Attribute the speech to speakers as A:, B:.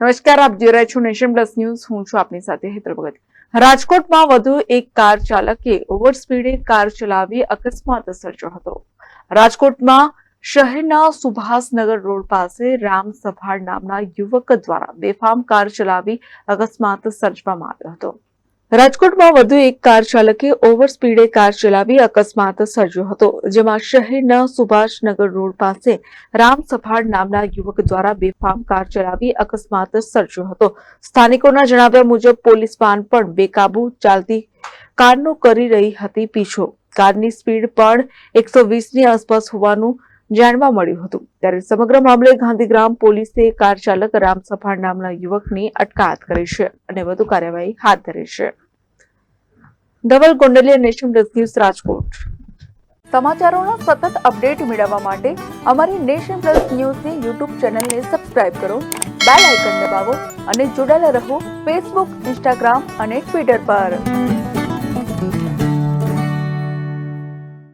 A: નમસ્કાર, આપ જોઈ છો નેશન પ્લસ ન્યૂઝ. હું છું આપની સાથે હેતર ભગત. રાજકોટમાં વધુ એક કાર ચાલકે ઓવર સ્પીડે કાર ચલાવી અકસ્માત સર્જ્યો હતો. રાજકોટમાં શહેરના સુભાષનગર રોડ પાસે રામ સભાર નામના યુવક દ્વારા બેફામ કાર ચલાવી અકસ્માત સર્જવામાં આવ્યો હતો. રાજકોટમાં વધુ એક કાર ચાલકે ઓવર સ્પીડે કાર ચલાવી અકસ્માત સર્જ્યો હતો, જેમાં શહેરના સુભાષનગર રોડ પાસે રામ સફાળ નામના યુવક દ્વારા બેફામ કાર ચલાવી અકસ્માત સર્જ્યો હતો. સ્થાનિકોના જણાવ્યા મુજબ, પોલીસ વાન પણ બેકાબુ ચાલતી કારનો કરી રહી હતી પીછો. કારની સ્પીડ પણ એકસો વીસની આસપાસ હોવાનું જાણવા મળ્યું હતું. ત્યારે સમગ્ર મામલે ગાંધીગ્રામ પોલીસે કાર ચાલક રામ સફાળ નામના યુવકની અટકાયત કરી છે અને વધુ કાર્યવાહી હાથ ધરી છે. Dhaval Gondaliya nation plus news Rajkot. સમાચારોના સતત અપડેટ મેળવવા માટે અમારી નેશન પ્લસ ન્યૂઝની યુટ્યુબ ચેનલને સબસ્ક્રાઇબ કરો, બેલ આઇકન દબાવો અને જોડાયેલા રહો ફેસબુક, ઇન્સ્ટાગ્રામ અને ટ્વિટર પર.